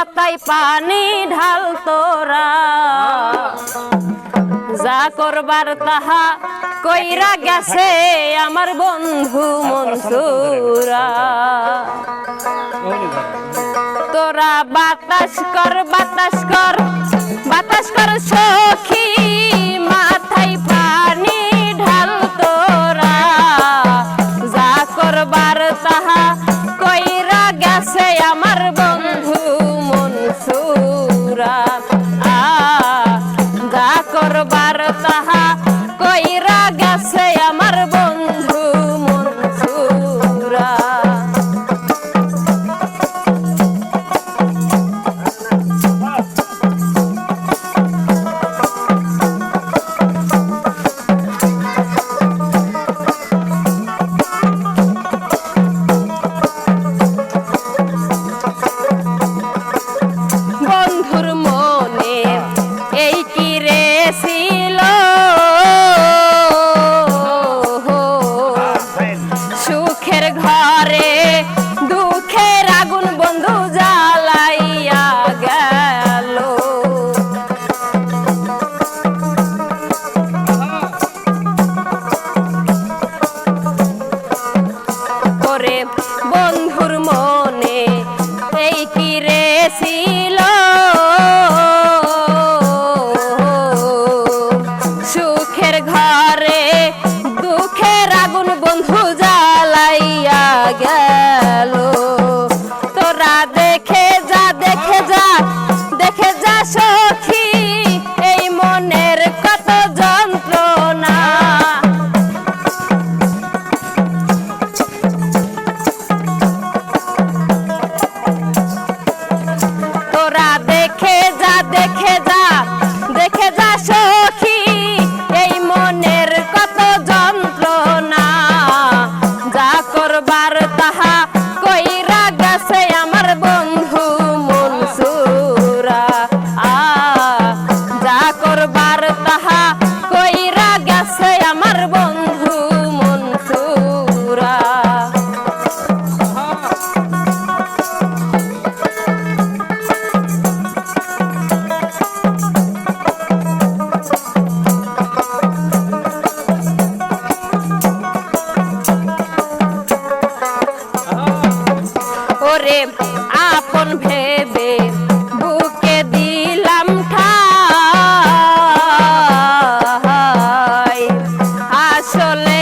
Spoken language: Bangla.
মাথায় পানি ঢাল তোরা। যা করবার তাহা কইরা গেছে আমার বন্ধু মনসুরা। তোরা বাতাস কর বাতাস কর বাতাস কর সখী hello আপন ভেবে বুকে দিলাম ঠাই আসলে